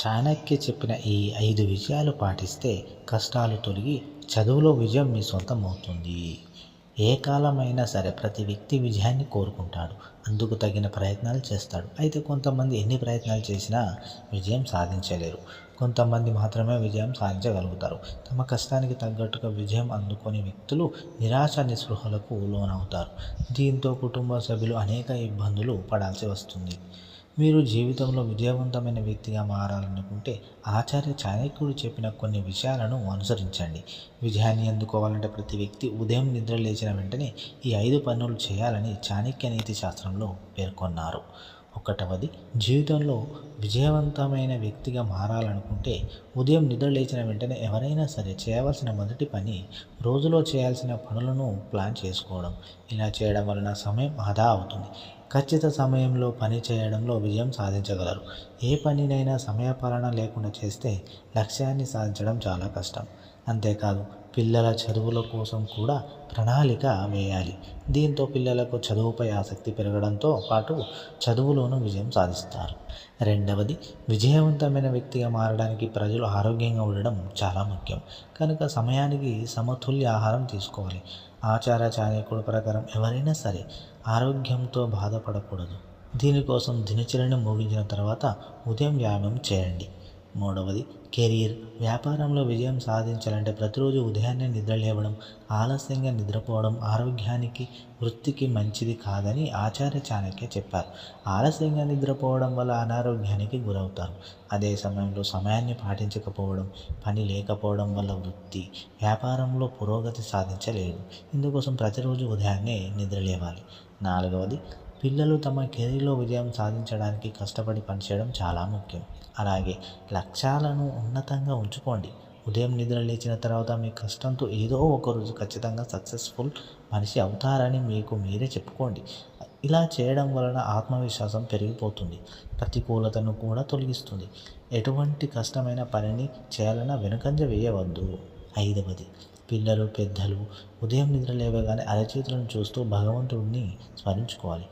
చాణక్య చెప్పిన ఈ ఐదు విషయాలు పాటిస్తే కష్టాలు తొలగి చదువులో విజయం మీ సొంతం అవుతుంది. ఏ కాలమైనా సరే ప్రతి వ్యక్తి విజయాన్ని కోరుకుంటాడు. అందుకు తగిన ప్రయత్నాలు చేస్తాడు. అయితే కొంతమంది ఎన్ని ప్రయత్నాలు చేసినా విజయం సాధించలేరు. కొంతమంది మాత్రమే విజయం సాధించగలుగుతారు. తమ కష్టానికి తగ్గట్టుగా విజయం అందుకొని వ్యక్తులు నిరాశ నిస్పృహలకు లోనవుతారు. దీంతో కుటుంబ సభ్యులు అనేక ఇబ్బందులు పడాల్సి వస్తుంది. మీరు జీవితంలో విజయవంతమైన వ్యక్తిగా మారాలనుకుంటే ఆచార్య చాణక్యుడు చెప్పిన కొన్ని విషయాలను అనుసరించండి. విజయాన్ని అందుకోవాలంటే ప్రతి వ్యక్తి ఉదయం నిద్ర లేచిన వెంటనే ఈ ఐదు పనులు చేయాలని చాణక్య నీతి శాస్త్రంలో పేర్కొన్నారు. ఒకటవది జీవితంలో విజయవంతమైన వ్యక్తిగా మారాలనుకుంటే ఉదయం నిద్ర లేచిన వెంటనే ఎవరైనా సరే చేయవలసిన మొదటి పని రోజులో చేయాల్సిన పనులను ప్లాన్ చేసుకోవడం. ఇలా చేయడం వలన సమయం ఆదా అవుతుంది. ఖచ్చిత సమయంలో పని చేయడంలో విజయం సాధించగలరు. ఏ పనినైనా సమయపాలన లేకుండా చేస్తే లక్ష్యాన్ని సాధించడం చాలా కష్టం. అంతేకాదు పిల్లల చదువుల కోసం కూడా ప్రణాళిక వేయాలి. దీంతో పిల్లలకు చదువుపై ఆసక్తి పెరగడంతో పాటు చదువులోనూ విజయం సాధిస్తారు. రెండవది విజయవంతమైన వ్యక్తిగా మారడానికి ప్రజలు ఆరోగ్యంగా ఉండడం చాలా ముఖ్యం. కనుక సమయానికి సమతుల్య ఆహారం తీసుకోవాలి. ఆచార ప్రకారం ఎవరైనా సరే ఆరోగ్యంతో బాధపడకూడదు. దీనికోసం దినచర్యను ముగించిన తర్వాత ఉదయం వ్యాయామం చేయండి. మూడవది కెరీర్. వ్యాపారంలో విజయం సాధించాలంటే ప్రతిరోజు ఉదయాన్నే నిద్ర లేవడం ఆలస్యంగా నిద్రపోవడం ఆరోగ్యానికి వృత్తికి మంచిది కాదని ఆచార్య చాణక్య చెప్పారు. ఆలస్యంగా నిద్రపోవడం వల్ల అనారోగ్యానికి గురవుతారు. అదే సమయంలో సమయాన్ని పాటించకపోవడం పని లేకపోవడం వల్ల వృత్తి వ్యాపారంలో పురోగతి సాధించలేరు. ఇందుకోసం ప్రతిరోజు ఉదయాన్నే నిద్ర లేవాలి. నాలుగవది పిల్లలు తమ కెరీర్లో విజయం సాధించడానికి కష్టపడి పనిచేయడం చాలా ముఖ్యం. అలాగే లక్ష్యాలను ఉన్నతంగా ఉంచుకోండి. ఉదయం నిద్ర లేచిన తర్వాత మీ కష్టంతో ఏదో ఒక రోజు ఖచ్చితంగా సక్సెస్ఫుల్ మనిషి అవుతారని మీకు మీరే చెప్పుకోండి. ఇలా చేయడం వలన ఆత్మవిశ్వాసం పెరిగిపోతుంది. ప్రతికూలతను కూడా తొలగిస్తుంది. ఎటువంటి కష్టమైన పనిని చేయాలన్నా వెనుకంజ వేయవద్దు. ఐదవది పిల్లలు పెద్దలు ఉదయం నిద్ర లేవగానే అరచేతులను చూస్తూ భగవంతుడిని స్మరించుకోవాలి.